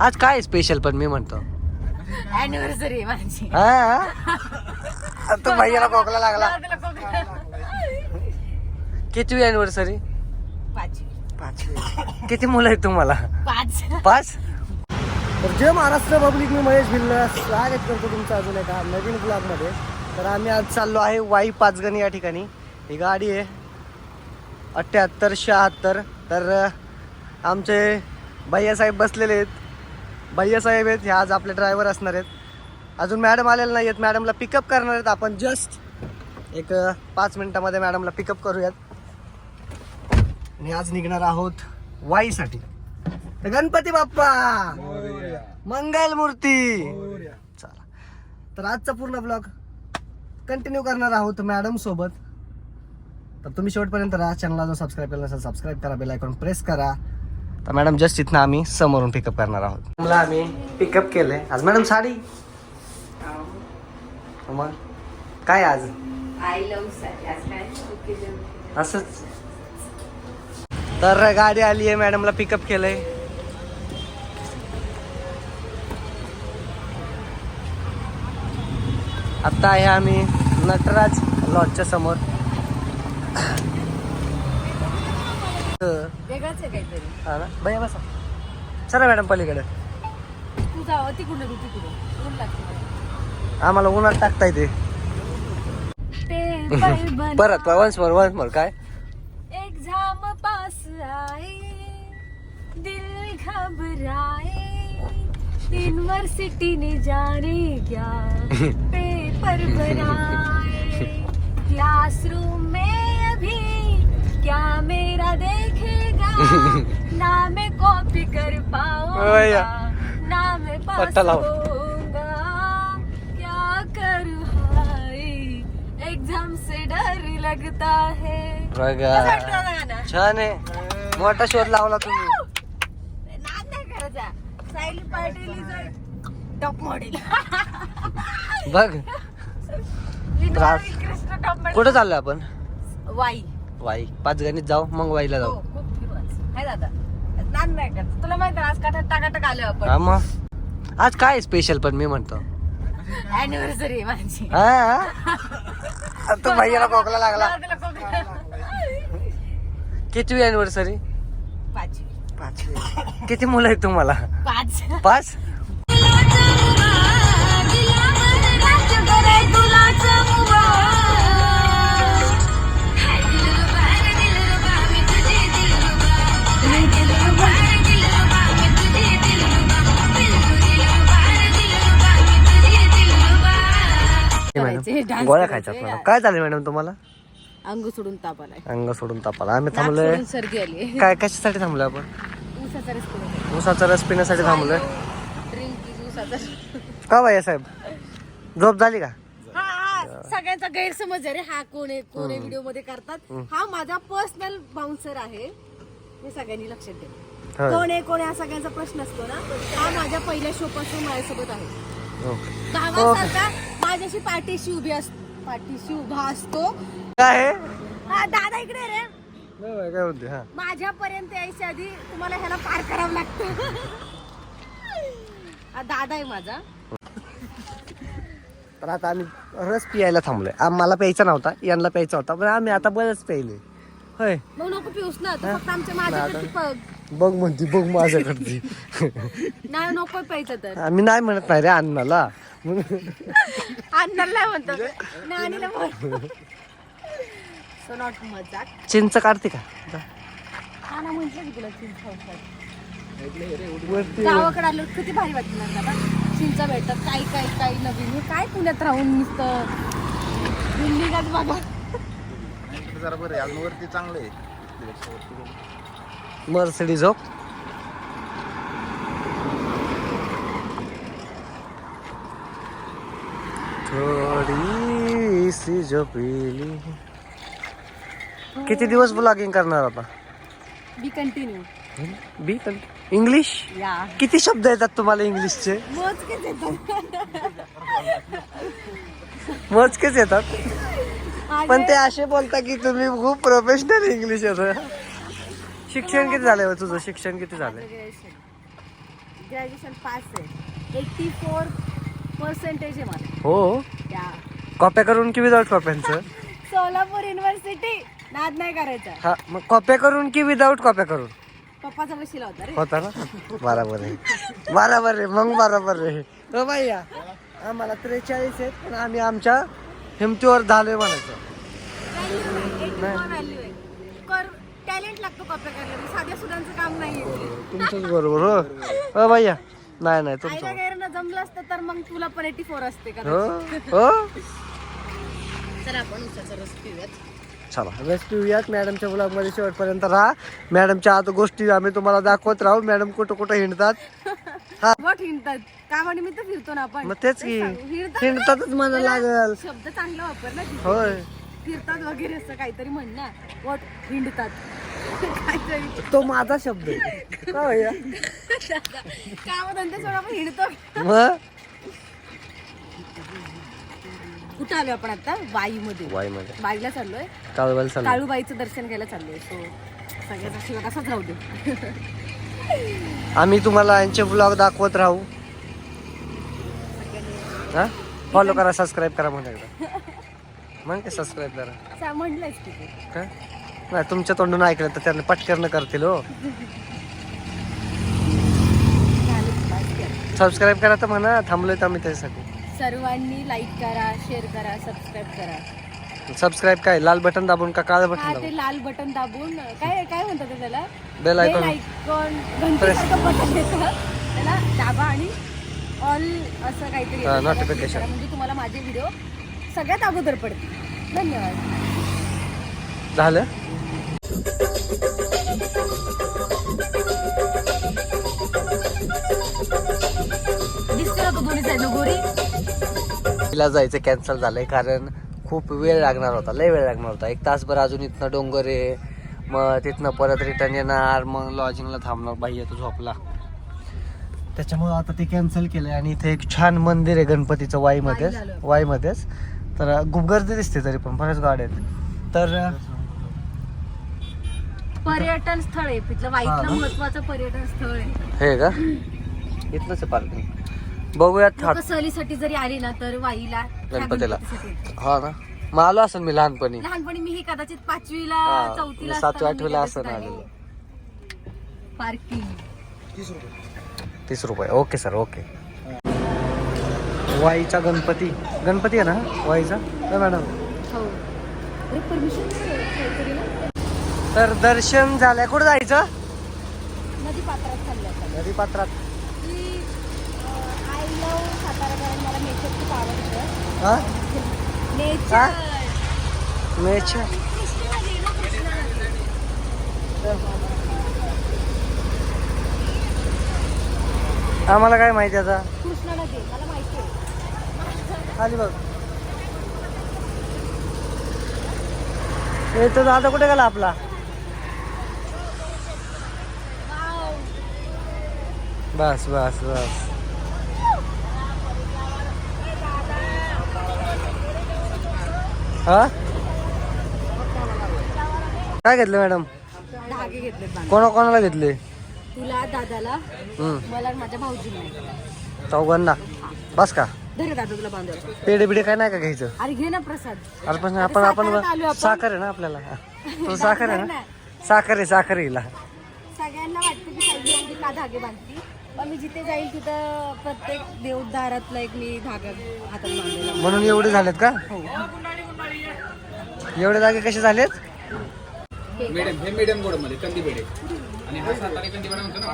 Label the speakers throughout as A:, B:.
A: आज काय स्पेशल पण मी म्हणतो.
B: अॅनिव्हर्सरी आहे माझी.
A: हा? तू भैयाला खोकला लागला.
B: त्याला कोकण-
A: किती अॅनिव्हर्सरी
B: पाचवी.
A: पाचवी. किती मुलं आहेत तुम्हाला?
B: पाच.
A: पाच? तर जय महाराष्ट्र पब्लिक मी महेश भिल्ल. स्वागत करतो तुमचं अजून एका नवीन ब्लॉगमध्ये तर आम्ही आज चाललो आहे वाई पाचगणी या ठिकाणी. ही गाडी आहे अठ्ठ्याहत्तर शहात्तर. तर अं, आमचे भैयासाहेब बसलेले आहेत. भैयासाहेब आहेत हे आज आपले ड्रायव्हर असणार आहेत. अजून मॅडम आलेले नाही आहेत मॅडमला पिकअप करणार आहेत आपण. जस्ट एक पाच मिनिटामध्ये मॅडमला पिकअप करूयात. आणि आज निघणार आहोत वाईसाठी. तर गणपती बाप्पा! मंगल मूर्ती! चला. तर आजचा पूर्ण ब्लॉग कंटिन्यू करणार आहोत मॅडम सोबत. तर तुम्ही शेवटपर्यंत राहा. चॅनलला जो सबस्क्राईब केला नसेल सबस्क्राईब करा. बेल आयकॉन प्रेस करा. तर मॅडम जस्ट इथनं आम्ही समोरून पिकअप करणार आहोत. मला आम्ही पिकअप केलंय. आज मॅडम साडी? मग काय आज? असंच. तर गाडी आली आहे मॅडमला पिकअप केलंय. आता आहे आम्ही नटराज लॉजच्या समोर.
B: वेगळंच आहे काहीतरी.
A: हा ना? भैया बसा. चला मॅडम पलीकडे.
B: तू जावं तिकडून तू तिकडून. ऊन लागते
A: आम्हाला उन्हात टाकता येते.
B: ते.
A: परत वन्स मोर वन्स मोर काय?
B: एग्जाम पास आए दिल घबराए. यूनिवर्सिटी ने जाने क्या? पेपर बनाए. क्लासरूम में अभी क्या मेरा देखेगा ना मैं कॉपी कर पाऊंगा। ना मैं पास। होऊंगा क्या करूँ हाय? एग्जाम से डर लगता है.
A: बघा? छान आहे. मोठा शोध लावला तुम्ही.
B: नाद नाही करायचा पाटील टॉप मॉडेल
A: बघ. त्रास. कुठं चाललोय आपण?
B: वाई.
A: वाई. पाच गणित जाऊ मग वाईला
B: हो.
A: जाऊ
B: दादा. नाही तुला माहिती आज काठात टाकाटाक आलो
A: हा
B: आपण
A: मग? आज काय स्पेशल पण मी म्हणतो.
B: अॅनिव्हर्सरी माझी.
A: हा? तू भैयाला खोकला लागला. किती अॅनिव्हर्सरी
B: पाचवी.
A: पाचवी. किती मुलं आहेत तुम्हाला?
B: पाच.
A: पाच? गोळ्या
B: करायचे.
A: खायच्यात मॅडम काय झालं मॅडम तुम्हाला?
B: अंग सोडून ताप आलाय
A: अंग सोडून तापाला आम्ही
B: नाक
A: थांबलोय.
B: सर्दी आली.
A: काय कशासाठी थांबलोय आपण?
B: ऊसाचा रस पिण्यासाठी.
A: ऊसाचा रस पिण्यासाठी थांबलोय.
B: ऊसाचा रस.
A: का भैया साहेब? झोप झाली का?
B: हा हा. सगळ्यांचा गैरसमज आहे रे. हा कोण आहे कोण आहे व्हिडिओमध्ये करतात. हा माझा पर्सनल बाउन्सर आहे. हे सगळ्यांनी लक्षात ठेवा.
A: होय.
B: कोण आहे कोण आहे हा सगळ्यांचा प्रश्न असतो ना. हा माझ्या पहिल्या शो पासून माझ्यासोबत आहे.
A: हो.
B: भावासारखा माझ्याशी पाठीशी उभी असतो पाठीशी उभा असतो.
A: काय आहे?
B: हा दादा इकडे रे.
A: काय बाई, काय म्हणते हा.
B: माझ्यापर्यंत यायच्या आधी तुम्हाला ह्याला पार करावं लागतं. हा दादा आहे माझा.
A: तर आता आम्ही रस पियायला थांबलोय. आम्हाला प्यायचा नव्हता यांना प्यायचा होता पण आम्ही आता बरंच प्यायले होय.
B: मग नको पिऊस ना तू फक्त आमच्या माझ्याकडे बघ
A: म्हणती बघ माझ्याकडची.
B: नाही नको प्यायचं तर.
A: आम्ही नाही म्हणत नाही रे अण्णाला.
B: अन्नाला म्हणतो. नानीला म्हण सो नॉट मजाक.
A: चिंच काढते का?
B: हा ना म्हटलं तुला चिंच.
A: वरती.
B: गावाकडे आलो किती भारी वाटलं ना दादा चिंचा भेटतात काही काही काही नवीन हे काय पुण्यात राहून नुसतं? दिल्लीलाच बघा.
C: जरा बरं आहे वरती चांगलं आहे.
A: मर्सडी झोप थोडी सी झोपली. किती दिवस ब्लॉगिंग करणार आता?
B: बी कंटिन्यू
A: बी इंग्लिश
B: या.
A: किती शब्द येतात तुम्हाला इंग्लिशचे
B: मोजकेच येतात.
A: मोजकेच येतात. पण ते असे बोलता की तुम्ही खूप प्रोफेशनल इंग्लिश येतं. शिक्षण किती झालंय हो तुझं? शिक्षण किती झालंय?
B: ग्रॅज्युएशन पास आहे. एटी फोर पर्सेंटेज आहे मला.
A: हो?
B: त्या
A: कॉप्या करून की विदाऊट कॉप्यांचं
B: सोलापूर युनिव्हर्सिटी नाद नाही करायचा.
A: हा मग कॉप्या करून की विदाऊट कॉप्या करून?
B: पप्पाचा वशिला होता रे.
A: होता ना? बराबर आहे. बराबर आहे मग बराबर आहे. हो भैया आम्हाला त्रेचाळीस आहेत पण आम्ही आमच्या हिमतीवर झालोय म्हणायचं.
B: व्हॅल्यू आहे. टॅलेंट लागतो कॉप्या करायला. साध्या सुधांचं काम नाही
A: तुमचंच बरोबर हो. हो भैया. नाही नाही
B: आईला
A: तुमचं
B: गैरनं जमलं असतं तर मग तुला पण एटी फोर असते का
A: हो हो.
B: चला आपण उसाचा रस पिऊयात.
A: चला रेस्ट पिऊयात. मॅडमच्या ब्लॉगमध्ये शेवटपर्यंत राहा. मॅडमच्या आता गोष्टी आम्ही तुम्हाला दाखवत राहू. मॅडम कुठं कुठं हिंडतात?
B: हिंडतात. कामानिमित्त फिरतो ना आपण.
A: मग तेच की
B: सांग, हिंडतात
A: हिंडतातच म्हणा लागल.
B: शब्द चांगला वापर ना.
A: होय.
B: फिरतात वगैरे असं काहीतरी म्हण ना वट हिंडतात. काहीतरी.
A: तो माझा शब्द आहे. का भैया
B: आपण हिंडतो
A: मग?
B: कुठं आलो आपण आता? वाईमध्ये
A: वाईमध्ये
B: वाईला चाललोय.
A: चालू
B: काळूबाईचं दर्शन घ्यायला चाललोय. सो सगळ्याचा शिवाय राहू दे.
A: आम्ही तुम्हाला यांचे ब्लॉग दाखवत राहू. हा? फॉलो करा सबस्क्राईब करा म्हणा एकदा. मग काय सबस्क्राईब करा
B: सा- म्हणलंयच तिथे
A: का? नाही तुमच्या तोंडून ऐकलं तर त्यांना पटकन करतील हो. सबस्क्राईब करा तर म्हणा थांबलोय तर आम्ही त्याच्यासाठी.
B: सर्वांनी लाईक करा शेअर करा सबस्क्राईब करा.
A: सबस्क्राईब काय? लाल बटन दाबून का काळं बटन
B: हा
A: दाबून?
B: ते लाल बटन दाबून. काय काय म्हणतात ते त्याला?
A: बेल आयकॉन
B: आयकॉन घंटीसारखं बटन येतं. त्याला दाबा आणि ऑल असं काहीतरी.
A: हा, notification.
B: करा. म्हणजे तुम्हाला माझे व्हिडिओ सगळ्यात अगोदर पडतील धन्यवाद.
A: झालं? तिला जायचं कॅन्सल झालंय कारण खूप वेळ लागणार होता लय वेळ लागणार होता. एक तासभर अजून इथनं डोंगर आहे मग तिथनं परत रिटर्न येणार मग लॉजिंगला थांबणार. बाई तो झोपला. त्याच्यामुळं आता ते कॅन्सल केलंय आणि इथे एक छान मंदिर आहे गणपतीचं वाईमध्येच. वाईमध्येच. तर खूप गर्दी दिसते तरी पण बऱ्याच गाड्या आहेत तर
B: पर्यटन स्थळ आहे तिथलं
A: हा
B: वाईटलं
A: ना?
B: महत्वाचं पर्यटन स्थळ आहे
A: हे का इथलंच आहे पार्किंग बघूयात
B: लोक सहलीसाठी जरी आली ना तर वाईला ह्या
A: गणपतीला.
B: गणपतीसाठी.
A: हा ना मग आलो असेल मी लहानपणी
B: लहानपणी मी ही कदाचित पाचवीला
A: हा,
B: चौथीला
A: सातवी, आठवीला असताना
B: आलेली.
A: आलेलो.
B: पार्किंग
A: तीस रुपये ओके सर ओके वाईचा गणपती. गणपती आहे ना वाईचा? हो मॅडम?
B: हो.
A: तर दर्शन झालंय. कुठं जायचं?
B: नदी पात्रात चाललं आता.
A: नदी पात्रात.
B: की आय लव सातारा कारण मला नेचर खूप आवडतं.
A: हा?
B: नेचर
A: मेच आम्हाला काय माहिती आता?
B: कृष्णा नदी मला माहिती आहे
A: खाली बघ. हे तो दादा कुठे गेला आपला. बस बस बस. हा? काय घेतलं मॅडम?
B: धागे घेतले
A: कोणा कोणाला घेतले?
B: तुला दादाला मला माझ्या भाऊजीला.
A: चौघांना. बस का?
B: धर दादा तुला बांधव
A: पेढे बिडे काय नाही का घ्यायचं?
B: अरे घे ना प्रसाद.
A: अरे पण आपण आपण. साखर आहे ना आपल्याला. साखर आहे ना. साखर आहे साखर हिला.
B: सगळ्यांना वाटतं की साईड एवढी का धागे बांधती? पण मी जिथे जाईल तिथं प्रत्येक देवदारातला एक मी धागा हातात बांधलेला
A: म्हणून एवढे झालेत का?
B: हो.
A: एवढे जागे कसे झालेत?
B: का?
C: मिडियम हे मिडियम गोडमध्ये कंदी पेढे. आणि हा सातारी कंदी पेढा म्हणतो ना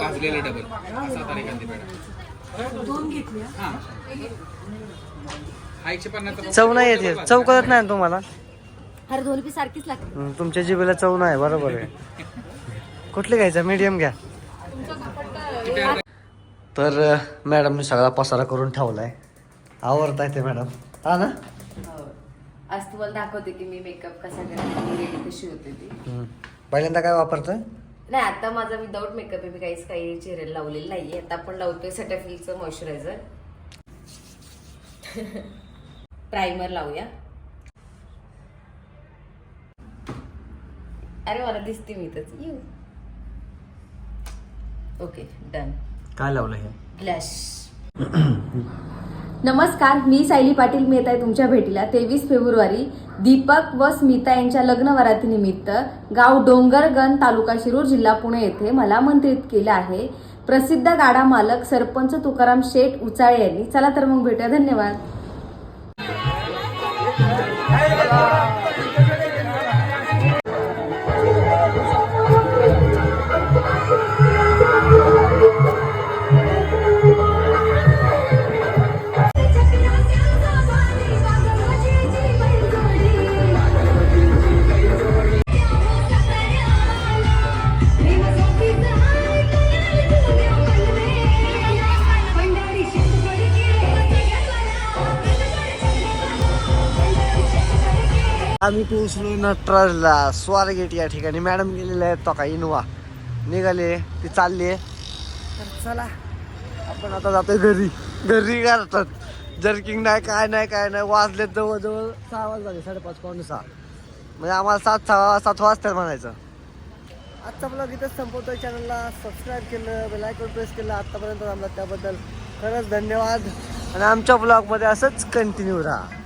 C: भाजलेला डबल हा सातारी कंदी पेढा.
B: दोन
C: हा. हा
A: चव नाही येते चव कळत नाही तुम्हाला?
B: अरे दोन्ही पी सारखीच लागते.
A: तुमच्या जिभेला चव नाही बरोबर आहे. कुठले घ्यायचं? मीडियम घ्या. तर मॅडमने सगळा पसारा करून ठेवलाय. आवडता ते मॅडम हा ना?
B: आज तुम्हाला दाखवते की मी मेकअप कसा करते रेडी कशी होते ती.
A: हम्म. पहिल्यांदा काय वापरतोय?
B: नाही आता माझा विदाऊट मेकअप आहे मी काहीच काही चेहऱ्याला लावलेलं नाहीये. आता आपण लावतोय सॅटाफिलचं मॉइश्चरायझर प्रायमर लावूया. अरे मला दिसते मी तर येऊ ओके डन
A: काय लावलं हे?
B: ग्लॅश नमस्कार मी सायली पाटील. मी येत आहे तुमच्या भेटीला. तेवीस फेब्रुवारी दीपक व स्मिता यांच्या लग्नवरातीनिमित्त गाव डोंगरगण तालुका शिरूर जिल्हा पुणे येथे मला आमंत्रित केलं आहे. प्रसिद्ध गाडा मालक सरपंच तुकाराम शेठ उचाळे यांनी. चला तर मग भेटूया. धन्यवाद.
A: आम्ही पोहोचलो नटराजला स्वारगेट या ठिकाणी. मॅडम गेलेले आहेत तो का इनोवा. निघाले ती चालली तर चला. आपण आता जातोय घरी. घरी करतात. जर्किंग नाही काय नाही काय नाही. वाजले जवळजवळ सहा वाजले साडेपाच पावणे सहा. म्हणजे आम्हाला सात सहा सात वाजतात म्हणायचं. आजचा ब्लॉग इथंच संपवतोय. चॅनलला सबस्क्राईब केलं बेलायकॉन प्रेस केलं. आत्तापर्यंत आम्हाला त्याबद्दल खरंच धन्यवाद. आणि आमच्या ब्लॉगमध्ये असंच कंटिन्यू राहा.